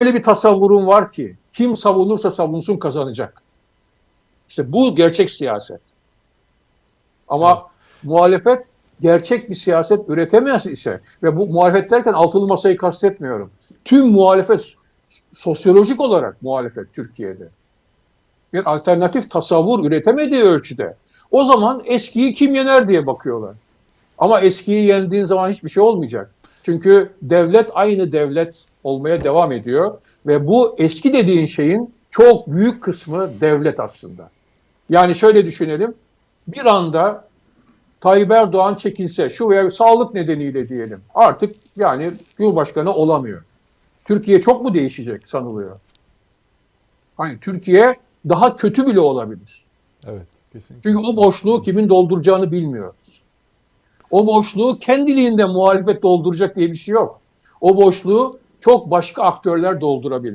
öyle bir tasavvurum var ki kim savunursa savunsun kazanacak. İşte bu gerçek siyaset. Ama muhalefet gerçek bir siyaset üretemez ise ve bu muhalefet derken altılı masayı kastetmiyorum. Tüm muhalefet sosyolojik olarak muhalefet Türkiye'de bir alternatif tasavvur üretemediği ölçüde o zaman eskiyi kim yener diye bakıyorlar. Ama eskiyi yendiğin zaman hiçbir şey olmayacak. Çünkü devlet aynı devlet olmaya devam ediyor ve bu eski dediğin şeyin çok büyük kısmı devlet aslında. Yani şöyle düşünelim. Bir anda Tayyip Erdoğan çekilse şu veya sağlık nedeniyle diyelim. Artık yani Cumhurbaşkanı olamıyor. Türkiye çok mu değişecek sanılıyor? Hani Türkiye daha kötü bile olabilir. Evet, kesinlikle. Çünkü o boşluğu kimin dolduracağını bilmiyoruz. O boşluğu kendiliğinden muhalefet dolduracak diye bir şey yok. O boşluğu çok başka aktörler doldurabilir.